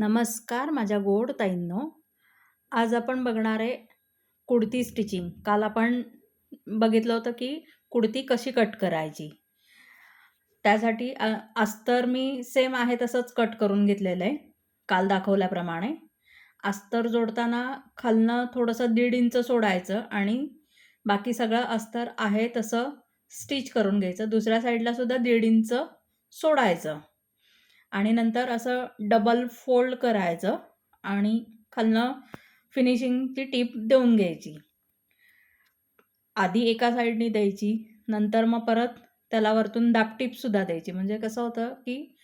नमस्कार माझ्या गोड ताईंनो. आज आपण बघणार आहे कुडती स्टिचिंग काल आपण बघितलं होतं की कुडती कशी कट करायची. त्यासाठी अस्तर मी सेम आहे तसंच कट करून घेतलेलं आहे काल दाखवल्याप्रमाणे. अस्तर जोडताना खालनं थोडंसं दीड इंच सोडायचं आणि बाकी सगळं अस्तर आहे तसं स्टिच करून घ्यायचं. दुसऱ्या साईडला सुद्धा दीड इंच सोडायचं. आणि नंतर असं डबल फोल्ड करायचं आणि खालनं फिनिशिंगची टीप देऊन घ्यायची. आधी एका साईडनी द्यायची नंतर मग परत त्याला वरतून दापटीपसुद्धा द्यायची. म्हणजे कसं होतं की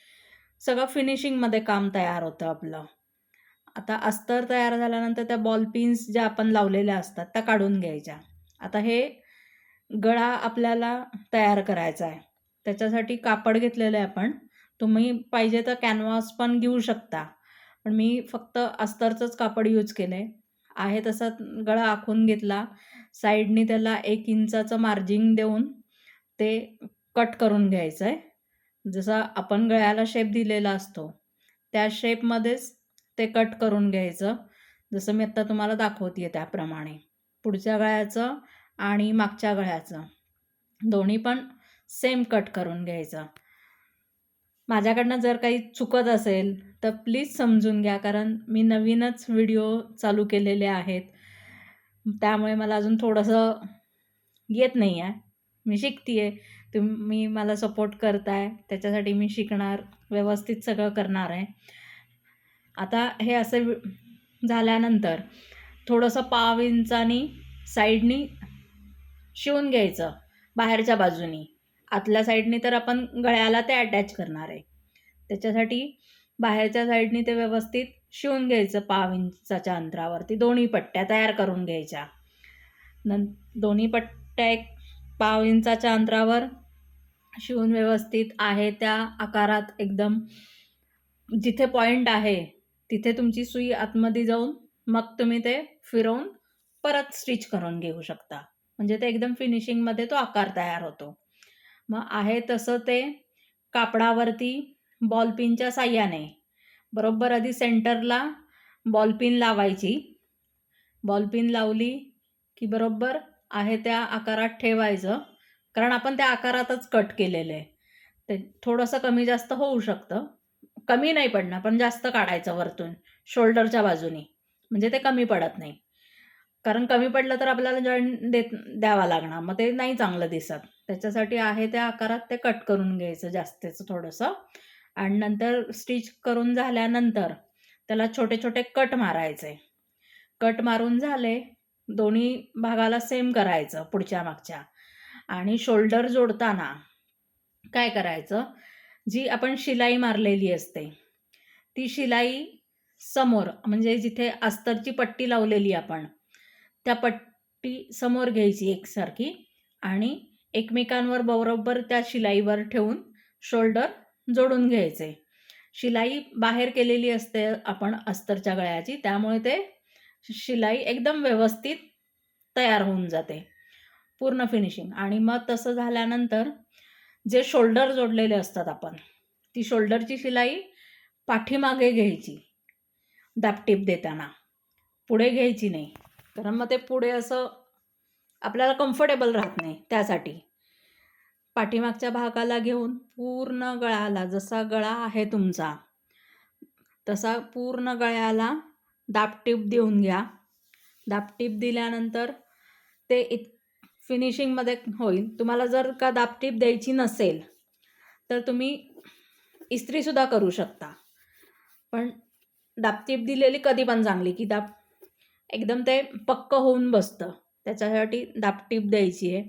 सगळं फिनिशिंगमध्ये काम तयार होतं आपलं. आता अस्तर तयार झाल्यानंतर त्या बॉल पिन्स ज्या आपण लावलेल्या असतात त्या काढून घ्यायच्या. आता हे गळा आपल्याला तयार करायचा आहे. त्याच्यासाठी कापड घेतलेलं आहे आपण. तुम्ही पाहिजे तर कॅनव्हास पण घेऊ शकता. पण मी फक्त अस्तरचंच कापड यूज केलं आहे आहे तसा गळा आखून घेतला. साईडनी त्याला एक इंचाचं मार्जिंग देऊन ते कट करून घ्यायचं आहे जसा आपण गळ्याला शेप दिलेला असतो त्या शेपमध्येच ते कट करून घ्यायचं. जसं मी आत्ता तुम्हाला दाखवते त्याप्रमाणे. पुढच्या गळ्याचं आणि मागच्या गळ्याचं. दोन्ही पण सेम कट करून घ्यायचं. माझ्याकडनं जर काही चुकत असेल तर प्लीज समजून घ्या कारण मी नवीनच व्हिडिओ चालू केलेले आहेत. त्यामुळे मला अजून थोडंसं येत नाही आहे. मी शिकते आहे तुम्ही मला सपोर्ट करताय. त्याच्यासाठी मी शिकणार व्यवस्थित सगळं करणार आहे. आता हे असं वि- झाल्यानंतर थोडंसं पाव इंचानी साईडनी शिवून घ्यायचं बाहेरच्या बाजूनी. आतल्या साईडनी तर आपण गळ्याला ते अटॅच करणार आहे. त्याच्यासाठी बाहेरच्या साईडनी ते व्यवस्थित शिवून घ्यायचं पाव इंचाच्या अंतरावरती. दोन्ही पट्ट्या तयार करून घ्यायच्या. नं दोन्ही पट्ट्या एक पाव इंचाच्या अंतरावर शिवून व्यवस्थित आहे त्या आकारात एकदम जिथे पॉईंट आहे तिथे तुमची सुई आतमध्ये जाऊन मग तुम्ही ते फिरवून परत स्टिच करून घेऊ शकता. म्हणजे ते एकदम फिनिशिंगमध्ये तो आकार तयार होतो. मग आहे तसं ते कापडावरती बॉलपिनच्या साह्याने. बरोबर आधी सेंटरला बॉलपिन लावायची. बॉलपिन लावली की बरोबर आहे त्या आकारात ठेवायचं. कारण आपण त्या आकारातच कट केलेलं. आहे ते थोडंसं कमी जास्त होऊ शकतं. कमी नाही पडणार पण जास्त काढायचं वरतून शोल्डरच्या बाजूनी. म्हणजे ते कमी पडत नाही. कारण कमी पडलं तर आपल्याला जॉईंट देत द्यावा लागणार. मग ते नाही चांगलं दिसत. त्याच्यासाठी आहे त्या आकारात ते कट करून घ्यायचं जास्तीचं थोडंसं. आणि नंतर स्टिच करून झाल्यानंतर त्याला छोटे छोटे कट मारायचे. कट मारून झाले दोन्ही भागाला सेम करायचं पुढच्या मागच्या. आणि शोल्डर जोडताना काय करायचं? जी आपण शिलाई मारलेली असते ती शिलाई समोर म्हणजे जिथे अस्तरची पट्टी लावलेली आपण त्या पट्टी समोर घ्यायची एकसारखी आणि एकमेकांवर बरोबर त्या शिलाईवर ठेवून शोल्डर जोडून घ्यायचे. शिलाई बाहेर केलेली असते आपण अस्तरच्या गळ्याची त्यामुळे ते शिलाई एकदम व्यवस्थित तयार होऊन जाते. पूर्ण फिनिशिंग. आणि मग तसं झाल्यानंतर जे शोल्डर जोडलेले असतात आपण ती शोल्डरची शिलाई पाठीमागे घ्यायची. दापटीप देताना. पुढे घ्यायची नाही. कारण मग ते पुढे असं आपल्याला कम्फर्टेबल राहत नाही त्यासाठी. पाठीमागच्या भागाला घेऊन पूर्ण गळाला जसा गळा आहे तुमचा तसा पूर्ण गळ्याला दापटीप देऊन घ्या. दापटीप दिल्यानंतर ते इत फिनिशिंगमध्ये होईल. तुम्हाला जर का दापटीप द्यायची नसेल तर तुम्ही इस्त्रीसुद्धा करू शकता. पण दापटीप दिलेली कधी पण चांगली की दाप एकदम ते पक्क होऊन बसतं. त्याच्यासाठी दापटीप द्यायची आहे.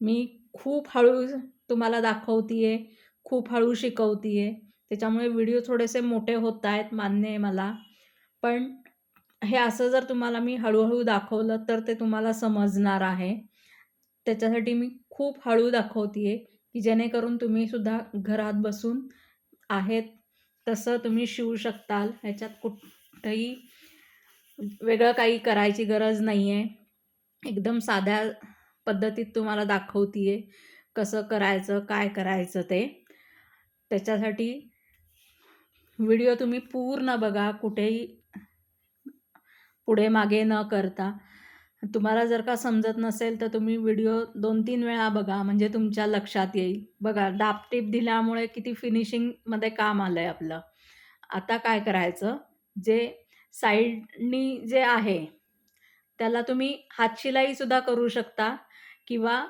मी खूप हळू तुम्हाला दाखवते आहे खूप हळू शिकवते आहे त्याच्यामुळे व्हिडिओ थोडेसे मोठे होत आहेत मान्य आहे मला. पण हे असं जर तुम्हाला मी हळूहळू दाखवलं तर ते तुम्हाला समजणार आहे. त्याच्यासाठी मी खूप हळू दाखवते आहे की जेणेकरून तुम्हीसुद्धा घरात बसून आहेत. तसं तुम्ही शिवू शकताल. ह्याच्यात कुठंही वेगळं काही करायची गरज नाही आहे एकदम साध्या पद्धतीत तुम्हाला दाखवते आहे कसं करायचं काय करायचं ते. त्याच्यासाठी व्हिडिओ तुम्ही पूर्ण बघा कुठेही पुढे मागे न करता. तुम्हाला जर का समजत नसेल तर तुम्ही व्हिडिओ दोन तीन वेळा बघा म्हणजे तुमच्या लक्षात येईल. बघा डाप दिल्यामुळे किती फिनिशिंगमध्ये काम आलं आहे आपलं. आता काय करायचं? जे साईडनी जे आहे त्याला तुम्ही हातशिलाईसुद्धा करू शकता किंवा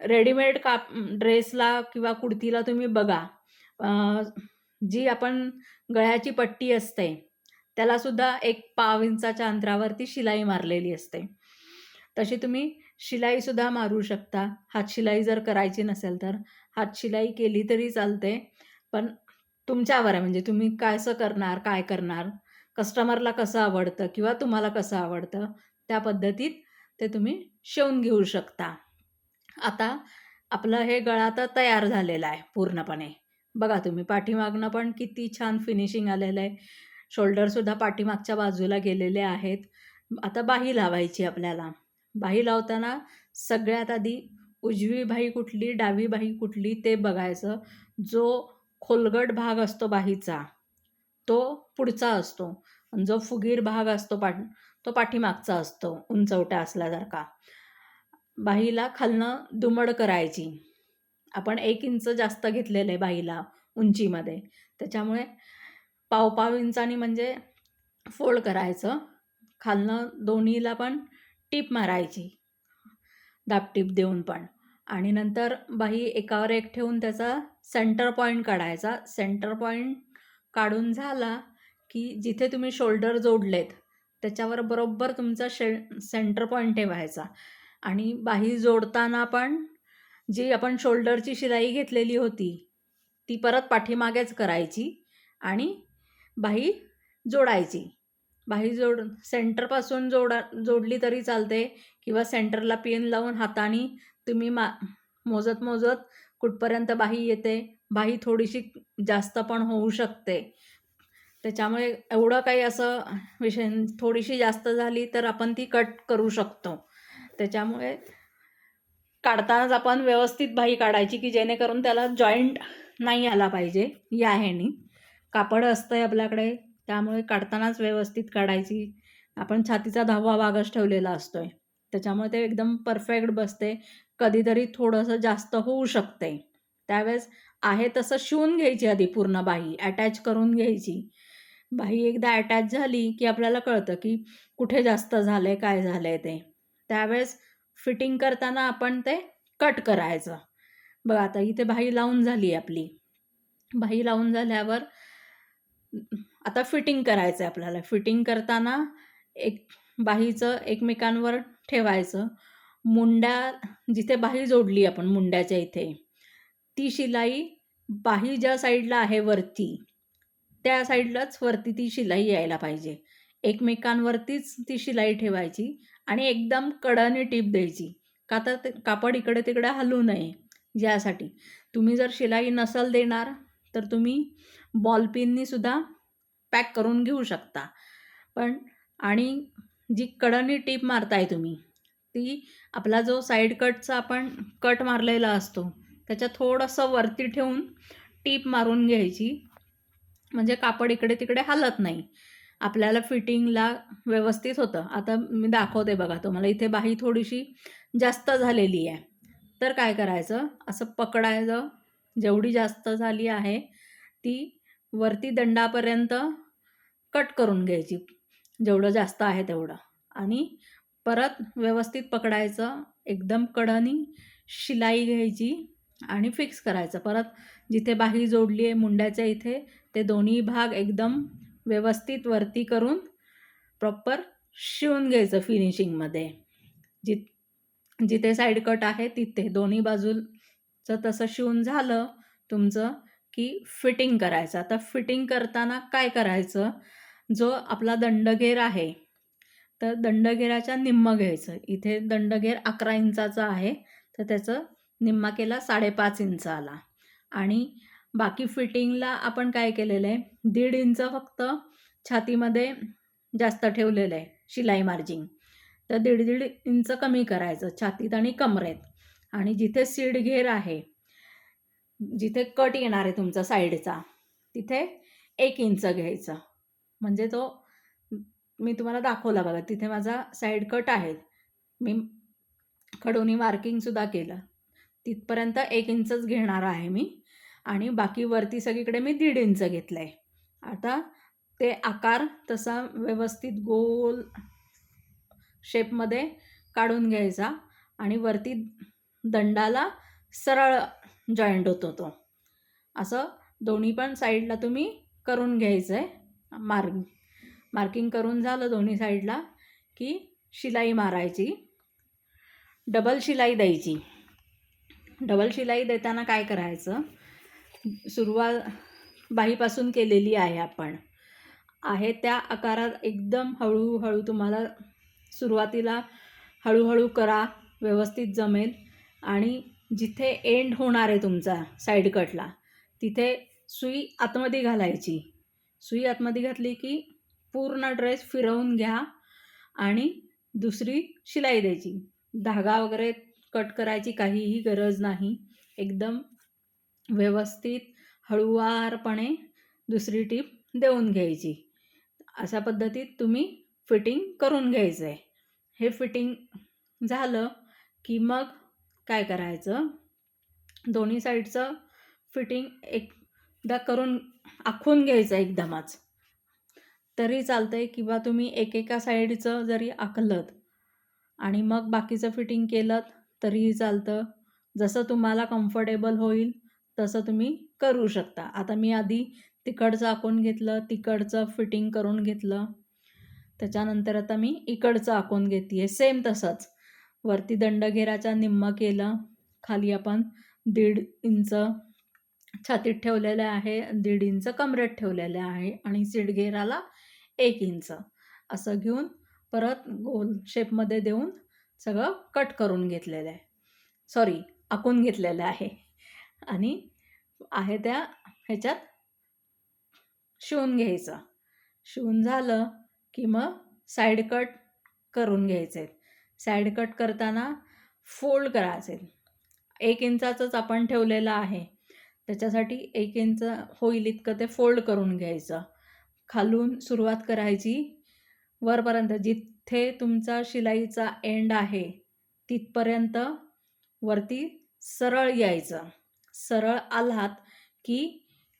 रेडीमेड काप ड्रेसला किंवा कुर्तीला तुम्ही बघा. जी आपण गळ्याची पट्टी असते त्यालासुद्धा एक पाव इंचाच्या अंतरावरती शिलाई मारलेली असते. तशी तुम्ही शिलाईसुद्धा मारू शकता. हातशिलाई जर करायची नसेल तर हातशिलाई केली तरी चालते. पण तुमच्यावर आहे म्हणजे तुम्ही कसं करणार काय करणार? कस्टमरला कसं आवडतं किंवा तुम्हाला कसं आवडतं त्या पद्धतीत ते तुम्ही शिवून घेऊ शकता. आता आपलं हे गळा तर तयार झालेला आहे पूर्णपणे. बघा तुम्ही पाठीमागनं पण किती छान फिनिशिंग आलेलं आहे. शोल्डरसुद्धा पाठीमागच्या बाजूला गेलेले आहेत. आता बाही लावायची आपल्याला. बाही लावताना सगळ्यात आधी उजवी बाही कुठली डावी बाही कुठली ते बघायचं. जो खोलगट भाग असतो बाहीचा तो पुढचा असतो. जो फुगीर भाग असतो पाठ तो पाठीमागचा असतो उंचवट्या असल्यासारखा. बाहीला खालनं दुमड करायची. आपण एक इंच जास्त घेतलेलं आहे बाईला उंचीमध्ये. त्याच्यामुळे पाव पाव इंचानी म्हणजे फोल्ड करायचं. खालनं दोन्हीला पण टीप मारायची. दाबटीप देऊन पण. आणि नंतर बाही एकावर एक ठेवून त्याचा सेंटर पॉईंट काढायचा. सेंटर पॉईंट काढून झाला की जिथे तुम्ही शोल्डर जोडलेत त्याच्यावर बरोबर तुमचा शे सेंटर पॉईंट ठेवायचा. आणि बाही जोडताना पण जी आपण शोल्डरची शिलाई घेतलेली होती ती परत पाठीमागेच करायची आणि बाही जोडायची. बाही जोड सेंटरपासून जोडा जोडली तरी चालते किंवा सेंटरला पिन लावून हाताने तुम्ही मा मोजत मोजत कुठपर्यंत बाही येते बाही थोडीशी जास्त पण होऊ शकते. त्याच्यामुळे एवढं काही असं विषय थोडीशी जास्त झाली तर आपण ती कट करू शकतो. त्याच्यामुळे काढतानाच आपण व्यवस्थित बाही काढायची की जेणेकरून त्याला जॉईंट नाही आला पाहिजे या ह्यानी. कापड असतं आहे आपल्याकडे त्यामुळे काढतानाच व्यवस्थित काढायची. आपण छातीचा दहावा भागच ठेवलेला असतो आहे त्याच्यामुळे ते एकदम परफेक्ट बसते. कधीतरी थोडंसं जास्त होऊ शकते. त्यावेळेस आहे तसं शिवून घ्यायची आधी पूर्ण बाही अटॅच करून घ्यायची. बाही एकदा अटॅच झाली की आपल्याला कळतं की कुठे जास्त झालं आहे काय झालं आहे ते. त्यावेळेस फिटिंग करताना आपण ते कट करायचं. बघा आता इथे बाही लावून झाली आपली. बाही लावून झाल्यावर आता फिटिंग करायचं आहे आपल्याला. फिटिंग करताना एक बाहीचं एकमेकांवर ठेवायचं. मुंड्या जिथे बाही जोडली आपण मुंड्याच्या इथे ती शिलाई बाही ज्या साईडला आहे वरती त्या साईडलाच वरती ती शिलाई यायला पाहिजे. एकमेकांवरतीच ती शिलाई ठेवायची आणि एकदम कडाने टीप द्यायची. का तर ते कापड इकडे तिकडे हलू नये यासाठी. तुम्ही जर शिलाई नसल देणार तर तुम्ही बॉलपिननीसुद्धा पॅक करून घेऊ शकता. पण आणि जी कडाने टीप मारताय तुम्ही ती आपला जो साईड कटचा आपण कट मारलेला असतो त्याच्या थोडंसं वरती ठेवून टीप मारून घ्यायची. म्हणजे कापड इकडे तिकडे हलत नाही. आपल्याला फिटिंगला व्यवस्थित होतं. आता मी दाखवते बघा तुम्हाला इथे बाही थोडीशी जास्त झालेली आहे. तर काय करायचं? असं पकडायचं. जेवढी जास्त झाली आहे ती वरती दंडापर्यंत कट करून घ्यायची. जेवढं जास्त आहे तेवढं. आणि परत व्यवस्थित पकडायचं एकदम कडानी शिलाई घ्यायची आणि फिक्स करायचं. परत जिथे बाही जोडली आहे मुंड्याच्या इथे ते दोन्ही भाग एकदम व्यवस्थित वरती करून प्रॉपर शिवून घ्यायचं फिनिशिंगमध्ये जि जिथे साईड कट आहे तिथे. दोन्ही बाजूचं तसं शिवून झालं तुमचं की फिटिंग करायचं. आता फिटिंग करताना काय करायचं? जो आपला दंडघेर आहे तर दंडघेराच्या निम्म घ्यायचं. इथे दंडघेर अकरा इंचाचा आहे तर त्याचं निम्मा केला साडेपाच इंच आला आणि बाकी फिटिंगला आपण काय केलेलं आहे? दीड इंच फक्त छातीमध्ये जास्त ठेवलेलं आहे शिलाई मार्जिंग तर दीड दीड इंच कमी करायचं छातीत आणि कमरेत. आणि जिथे सीड घेर आहे जिथे कट येणार आहे तुमचा साईडचा तिथे एक इंच घ्यायचा. म्हणजे तो मी तुम्हाला दाखवला बघा तिथे माझा साईड कट आहे. मी खडोनी मार्किंगसुद्धा केलं. तिथपर्यंत एक इंचच घेणार आहे मी आणि बाकी वरती सगळीकडे मी दीड इंच घेतलं आहे आता ते आकार तसा व्यवस्थित गोल शेपमध्ये काढून घ्यायचा आणि वरती दंडाला सरळ जॉईंट होतो तो. असं दोन्ही पण साईडला तुम्ही करून घ्यायचं आहे मार्ग मार्किंग करून झालं दोन्ही साईडला की शिलाई मारायची. डबल शिलाई द्यायची. डबल शिलाई देताना काय करायचं? सुरुवात बाहीपासून केलेली आहे आपण. आहे त्या आकारात एकदम हळूहळू तुम्हाला सुरुवातीला हळूहळू करा व्यवस्थित जमेल आणि जिथे एंड होणार आहे तुमचा साईड कटला तिथे सुई आतमध्ये घालायची. सुई आतमध्ये घातली की पूर्ण ड्रेस फिरवून घ्या आणि दुसरी शिलाई द्यायची. धागा वगैरे कट करायची काहीही गरज नाही. एकदम व्यवस्थित हळुवारपणे दुसरी टीप देऊन घ्यायची. अशा पद्धतीत तुम्ही फिटिंग करून घ्यायचं आहे हे फिटिंग झालं की मग काय करायचं? दोन्ही साईडचं फिटिंग एकदा करून आखून घ्यायचं एकदमच. तरी चालतं आहे किंवा तुम्ही एकेका साईडचं जरी आखलं आणि मग बाकीचं फिटिंग केलं तरीही चालतं. जसं तुम्हाला कम्फर्टेबल होईल तसं तुम्ही करू शकता. आता मी आधी तिकडचं आखून घेतलं तिकडचं फिटिंग करून घेतलं. त्याच्यानंतर आता मी इकडचं आखून घेते आहे सेम तसंच. वरती दंडघेराच्या निम्म केलं. खाली आपण दीड इंच छातीत ठेवलेलं आहे दीड इंच कमरेत ठेवलेलं आहे आणि सीटघेराला एक इंच. असं घेऊन परत गोल शेपमध्ये देऊन सगळं कट करून घेतलेलं आहे. सॉरी आखून घेतलेलं आहे. आणि आहे त्या ह्याच्यात शिवून घ्यायचं. शिवून झालं की मग साईड कट करून घ्यायचे. साईड कट करताना फोल्ड करायचे. एक इंचाचंच आपण ठेवलेलं आहे. त्याच्यासाठी एक इंच होईल इतकं ते फोल्ड करून घ्यायचं. खालून सुरुवात करायची. वरपर्यंत जिथे तुमचा शिलाईचा एंड आहे तिथपर्यंत वरती सरळ यायचं. सरळ आलात की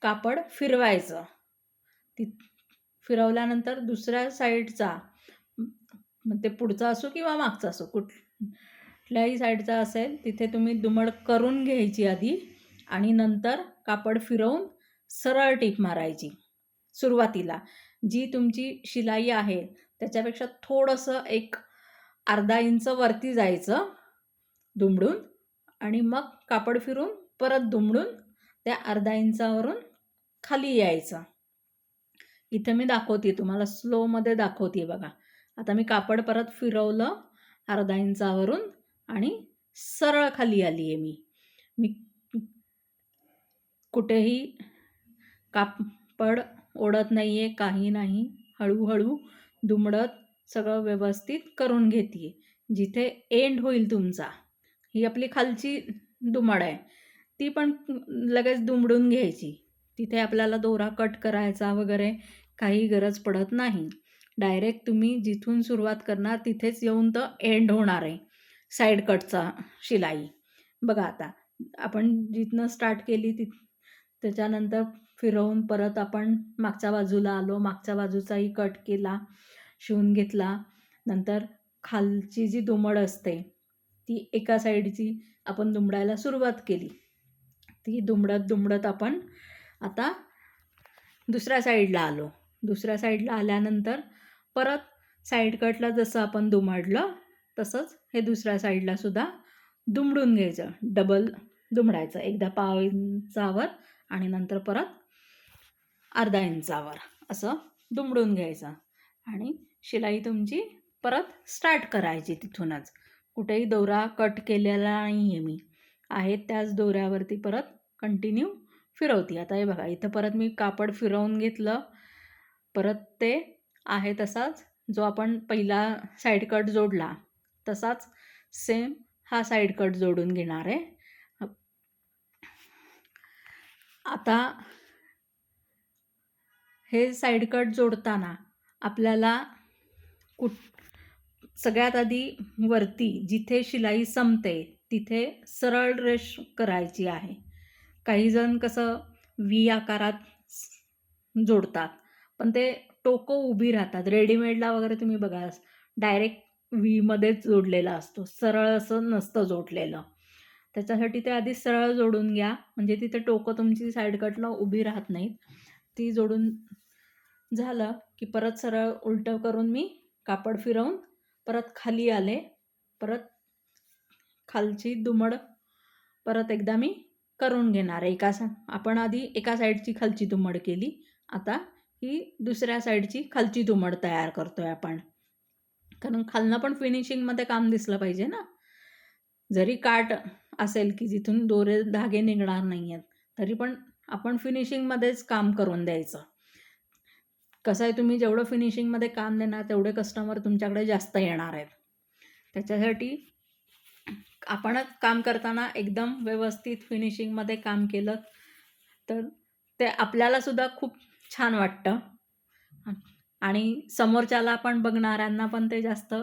कापड फिरवायचं. तिथ फिरवल्यानंतर दुसऱ्या साईडचा ते पुढचा असो किंवा मागचा असो कुठल्याही साईडचा असेल तिथे तुम्ही दुमड करून घ्यायची आधी आणि नंतर कापड फिरवून सरळ टीप मारायची. सुरुवातीला. जी तुमची शिलाई आहे त्याच्यापेक्षा थोडंसं एक अर्धा इंच वरती जायचं दुमडून आणि मग कापड फिरून परत दुमडून त्या अर्धा इंचावरून खाली यायचं. इथे मी दाखवते तुम्हाला स्लोमध्ये दाखवते बघा. आता मी कापड परत फिरवलं अर्धा इंचावरून आणि सरळ खाली आली आहे मी. मी कुठेही कापड ओढत नाही आहे काही नाही. हळूहळू दुमडत सगळं व्यवस्थित करून घेते जिथे एंड होईल तुमचा. ही आपली खालची दुमड आहे. ती पण लगेच दुमडून घ्यायची. तिथे आपल्याला दोरा कट करायचा वगैरे काही गरज पडत नाही. डायरेक्ट तुम्ही जिथून सुरुवात करणार तिथेच येऊन तर एंड होणार आहे. साईड कटचा शिलाई. बघा आता आपण जिथनं स्टार्ट केली ति त्याच्यानंतर फिरवून परत आपण मागच्या बाजूला आलो. मागच्या बाजूचाही कट केला शिवून घेतला. नंतर खालची जी दुमड असते ती एका साईडची आपण दुमडायला सुरुवात केली. ती दुमडत दुमडत आपण आता दुसऱ्या साईडला आलो. दुसऱ्या साईडला आल्यानंतर परत साईड कटला जसं आपण दुमडलं तसंच हे दुसऱ्या साईडला सुद्धा दुमडून घ्यायचं. डबल दुमडायचं. एकदा पाव इंचावर आणि नंतर परत अर्धा इंचावर असं दुमडून घ्यायचं. आणि शिलाई तुमची परत स्टार्ट करायची तिथूनच. कुठेही दोरा कट केलेला नाही आहे मी. आहे त्याच दोऱ्यावरती परत कंटिन्यू फिरवते. आता हे बघा इथं परत मी कापड फिरवून घेतलं. परत ते आहे तसाच जो आपण पहिला साईड कट जोडला तसाच सेम हा साईड कट जोडून घेणार आहे. आता हे साईड कट जोडताना आपल्याला कुठ सगळ्यात आधी वरती जिथे शिलाई संपते तिथे सरळ रेष करायची आहे. काही जण कसं व्ही आकारात जोडतात पण ते टोकं उभी राहतात. रेडीमेडला वगैरे तुम्ही बघा डायरेक्ट व्हीमध्येच जोडलेला असतो. सरळ असं नसतं जोडलेलं. त्याच्यासाठी ते आधी सरळ जोडून घ्या. म्हणजे तिथे टोकं तुमची साईड कटला उभी राहत नाहीत. ती जोडून झालं की परत सरळ उलटं करून मी कापड फिरवून परत खाली आले. परत खालची दुमड परत एकदा मी करून घेणार आहे एका सा आपण आधी एका साईडची खालची दुमड केली. आता ही दुसऱ्या साईडची खालची दुमड तयार करतो आहे आपण. कारण खालनं पण फिनिशिंगमध्ये काम दिसलं पाहिजे ना. जरी काट असेल की जिथून दोरे धागे निघणार नाही आहेत तरी पण आपण फिनिशिंगमध्येच काम करून द्यायचं. कसं आहे तुम्ही जेवढं फिनिशिंगमध्ये काम देणार तेवढे कस्टमर तुमच्याकडे जास्त येणार आहेत. त्याच्यासाठी आपणच काम करताना एकदम व्यवस्थित फिनिशिंगमध्ये काम केलं तर ते आपल्यालासुद्धा खूप छान वाटतं. आणि समोरच्याला पण बघणाऱ्यांना पण ते जास्त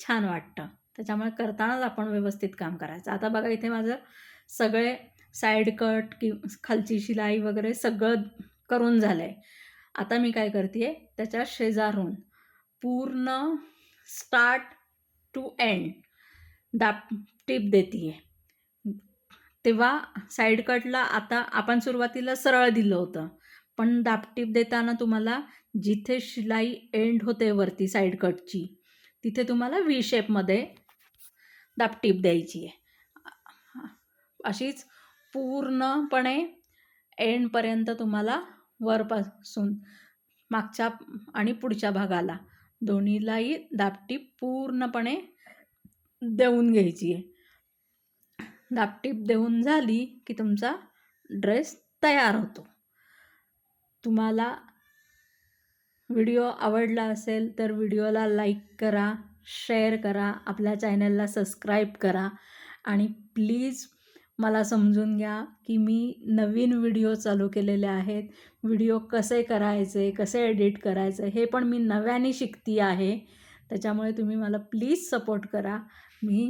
छान वाटतं. त्याच्यामुळे करतानाच आपण व्यवस्थित काम करायचं. आता बघा इथे माझं सगळे साईड कट कि खालची शिलाई वगैरे सगळं करून झालं आहे आता मी काय करते आहे त्याच्या शेजारून पूर्ण स्टार्ट टू एंड दाप टीप देते आहे तेव्हा साईड कटला आता आपण सुरुवातीला सरळ दिलं होतं पण दापटीप देताना तुम्हाला जिथे शिलाई एंड होते वरती साईड कटची तिथे तुम्हाला व्ही शेपमध्ये दापटीप द्यायची आहे अशीच पूर्णपणे एंडपर्यंत तुम्हाला वरपासून मागच्या आणि पुढच्या भागाला दोन्हीलाही दापटीप पूर्णपणे देऊन घ्यायची आहे. दापटीप देऊन झाली की तुमचा ड्रेस तयार होतो. तुम्हाला व्हिडिओ आवडला असेल तर व्हिडिओला लाईक करा शेअर करा आपल्या चॅनलला सबस्क्राईब करा आणि प्लीज मला समजून घ्या की मी नवीन व्हिडिओ चालू केलेले आहेत. व्हिडिओ कसे करायचे कसे एडिट करायचे हे पण मी नव्याने शिकती आहे. त्याच्यामुळे तुम्ही मला प्लीज सपोर्ट करा. मी